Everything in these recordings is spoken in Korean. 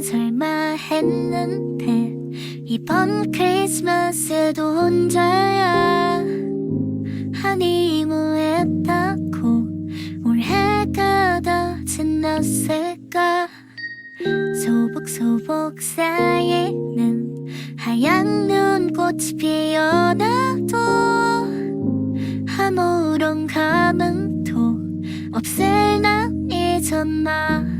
난 설마 했는데 이번 크리스마스도 혼자야. 아니 뭐했다고 올해가 다 지났을까? 소복소복 사이에는 하얀 눈꽃이 피어나도 아무런 감흥도 없을 나이잖아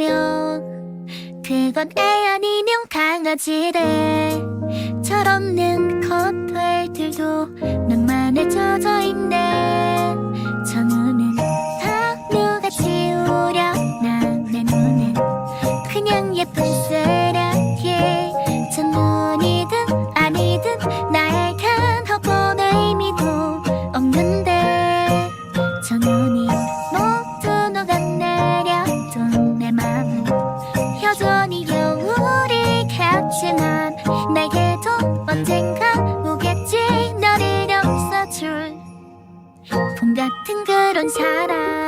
좋아하면 그건 애 아니면 강아지래. 철없는 것들도 낭만에 젖어 있네 언젠가 오겠지. 너를 감싸줄. 봄 같은 그런 사람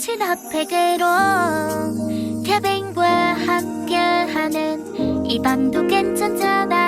내집 핫팩으로 개뱅과 함께하는 이 밤도 괜찮잖아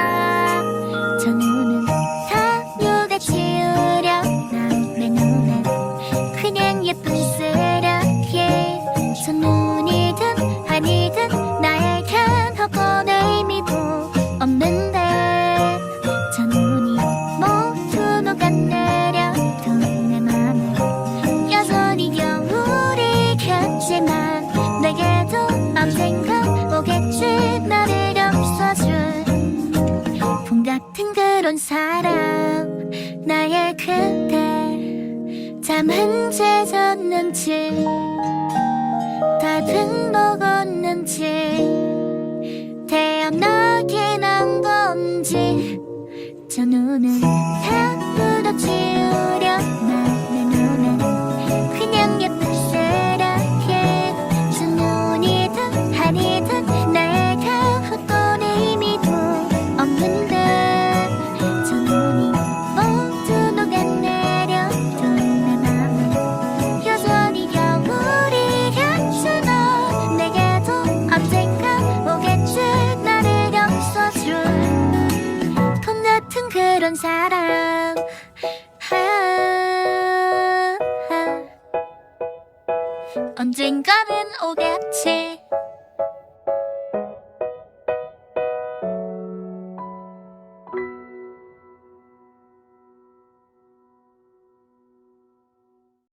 그런 사람 나의 그대 잠은 재졌는지 다들 먹었는지 태어나긴 한 건지 저 눈은 그런 사람 아, 아. 언젠가는 오겠지